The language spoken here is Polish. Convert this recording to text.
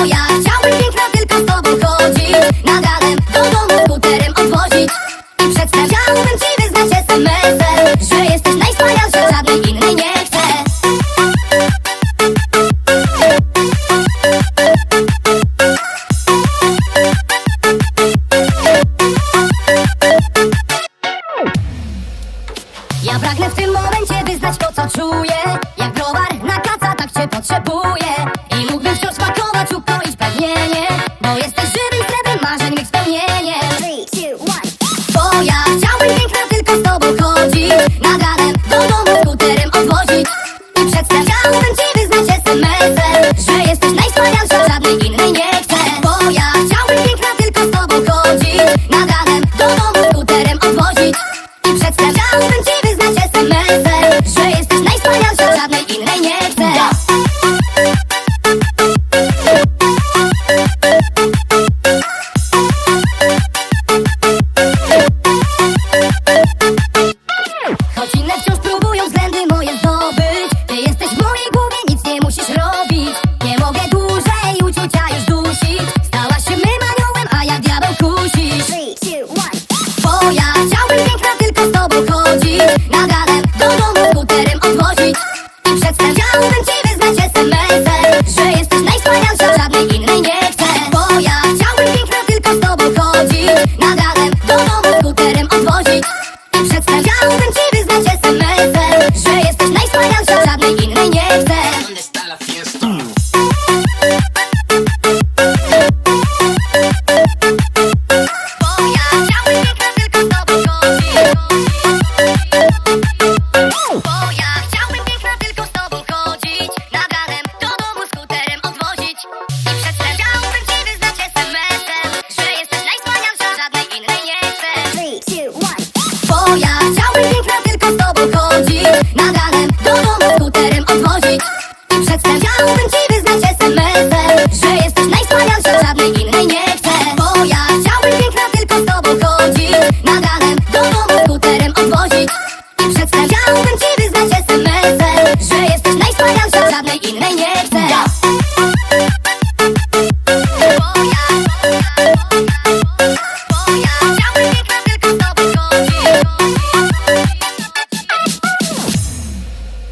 tobą Chciałbym piękna tylko z tobą chodzić Nad ranem, do domu skuterem odwozić I przedstawiałbym ci wyznać SMS-em Że jesteś najwspanialsza, żadnej innej nie chcę Ja pragnę w tym momencie wyznać to, co czuję. Jesteś żywym srebrem marzeń, mych spełnieniem